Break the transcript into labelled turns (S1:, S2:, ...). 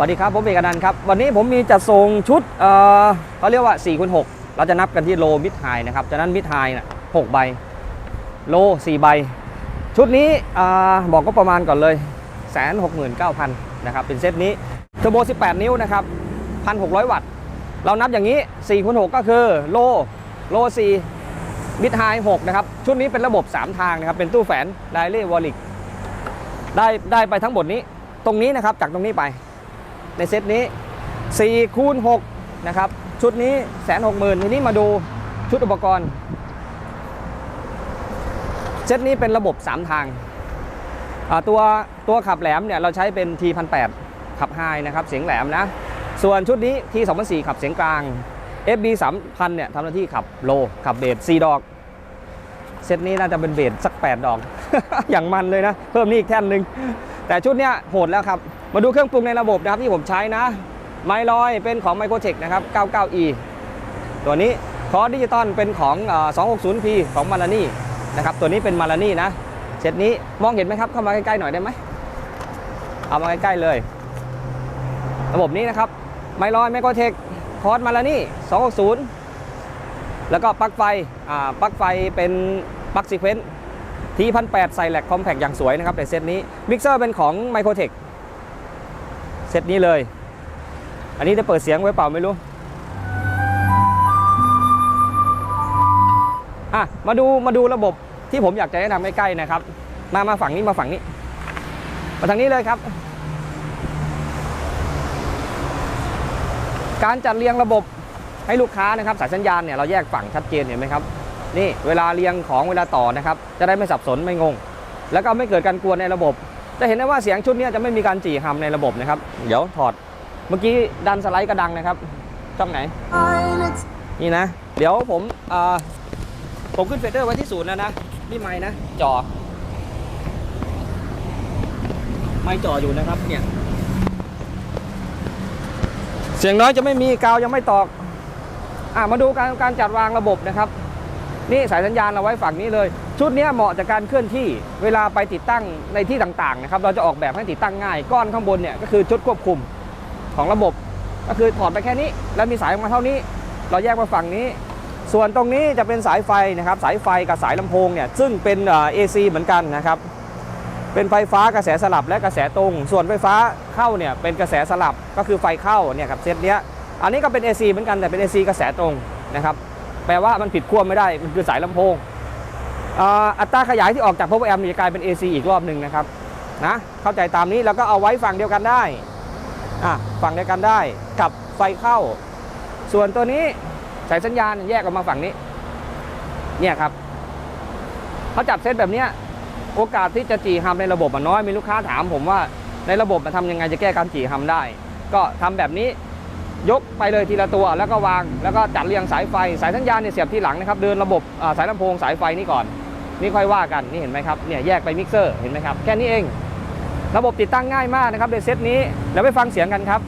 S1: วัสดีครับผมเอกนันต์ครับวันนี้ผมมีจัดส่งชุดเออเขาเรียกว่า4คูณ6เราจะนับกันที่โลมิดไฮนะครับจากนั้นมิดไฮน่ะ6ใบโล 4 ใบ ชุดนี้บอกก็ประมาณก่อนเลยแสนหกหมื่นเก้าพันนะครับเป็นเซตนี้เทอร์โบ 18 นิ้วนะครับ1,600วัตต์ เรานับอย่างนี้4คูณ6ก็คือโลโล4มิดไฮ6นะครับชุดนี้เป็นระบบ 3 ทางนะครับเป็นตู้แฝนไดเล่วอลิกได้ได้ไปทั้งหมดนี้ตรงนี้นะครับจากตรงนี้ไป ในเซตนี้4คูณ6นะครับชุดนี้แสนหกหมื่นทีนี้มาดูชุดอุปกรณ์ เซตนี้เป็นระบบ 3 ทาง ตัวตัวขับแหลมเนี่ยเราใช้เป็น T 1 8 0ขับไฮนะครับเสียงแหลมนะ ส่วนชุดนี้ T 2 0 0ขับเสียงกลาง FB 3000เนี่ยทำหน้าที่ขับโล ขับเบส4ดอก เซตนี้น่าจะเป็นเบสสัก 8 ดอก อย่างมันเลยนะ เพิ่มนี่อีกแท่นหนึ่งแต่ชุดเนี้ยโหดแล้วครับ มาดูเครื่องปรุงในระบบนะครับที่ผมใช้นะ ไมลอยเป็นของ Microtech นะครับ 99E ตัวนี้คอร์ดิจิตอลเป็นของเอ่อ 260P ของมา l านี่นะครับ ตัวนี้เป็นมา l านี่นะเซตนี้มองเห็นไหมครับเข้ามาใกล้ๆหน่อยได้ไหมเอามาใกล้ๆเลย ระบบนี้นะครับไมลอย Microtech คอร์ดมา l านี่ 260 แล้วก็ปลั๊กไฟปลั๊กไฟเป็นปลั๊กซีเควนต์ทีพันแปดใส่แหลกคอมแพกอย่างสวยนะครับในเซตนี้มิกเซอร์เป็นของ Microtech เเซตนี้เลย อันนี้ได้เปิดเสียงไว้เปล่าไม่รู้อะมาดูมาดูระบบที่ผมอยากจะแนะนำใกล้ๆนะครับ มามาฝั่งนี้มาฝั่งนี้ มาทางนี้เลยครับ การจัดเรียงระบบให้ลูกค้านะครับ สายสัญญาณเนี่ยเราแยกฝั่งชัดเจนเห็นไหมครับนี่เวลาเรียงของเวลาต่อนะครับ จะได้ไม่สับสนไม่งง แล้วก็ไม่เกิดการกวนในระบบ จะเห็นได้ว่าเสียงชุดนี้จะไม่มีการจี่ฮัมในระบบนะครับ เดี๋ยวถอด เมื่อกี้ดันสไลด์กระดังนะครับช่องไหน นี่นะ เดี๋ยวผมผมขึ้นเฟเดอร์ไว้ที่ศูนย์แล้วนะนี่ไม้นะจอไม้จออยู่นะครับเนี่ยเสียงน้อยจะไม่มีกาวยังไม่ตอกอะมาดูการการจัดวางระบบนะครับ นี่สายสัญญาณเราไว้ฝั่งนี้เลย ชุดนี้เหมาะจากการเคลื่อนที่เวลาไปติดตั้งในที่ต่างๆนะครับเราจะออกแบบให้ติดตั้งง่าย ก้อนข้างบนเนี่ยก็คือชุดควบคุมของระบบ ก็คือถอดไปแค่นี้ แล้วมีสายออกมาเท่านี้ เราแยกมาฝั่งนี้ ส่วนตรงนี้จะเป็นสายไฟนะครับสายไฟกับสายลำโพงเนี่ยซึ่งเป็นเอ่อ AC เหมือนกันนะครับเป็นไฟฟ้ากระแสสลับและกระแสตรง ส่วนไฟฟ้าเข้าเนี่ยเป็นกระแสสลับก็คือไฟเข้าเนี่ยครับเซตเนี้ยอันนี้ก็เป็น AC เหมือนกันแต่เป็น AC กระแสตรงนะครับ แปลว่ามันผิดขั้วไม่ได้ มันคือสายลำโพงออตราขยายที่ออกจาก power amp จะกลายเป็น AC อีกรอบหนึ่งนะครับนะเข้าใจตามนี้แล้วก็เอาไว้ฝั่งเดียวกันได้อะฝั่งเดียวกันได้กับไฟเข้า ส่วนตัวนี้สายสัญญาณแยกออกมาฝั่งนี้ เนี่ยครับเขาจับเซตแบบเนี้ยโอกาสที่จะจีฮัมในระบบมันน้อยมีลูกค้าถามผมว่าในระบบมันทำยังไงจะแก้การจีฮัมได้ ก็ทำแบบนี้ ยกไปเลยทีละตัวแล้วก็วางแล้วก็จัดเรียงสายไฟสายสัญญาณเนี่ยเสียบที่หลังนะครับเดินระบบสายลำโพงสายไฟนี่ก่อนนี่ค่อยว่ากันนี่เห็นไหมครับเนี่ยแยกไปมิกเซอร์เห็นไหมครับแค่นี้เอง ระบบติดตั้งง่ายมากนะครับในเซตนี้แล้วไปฟังเสียงกันครับ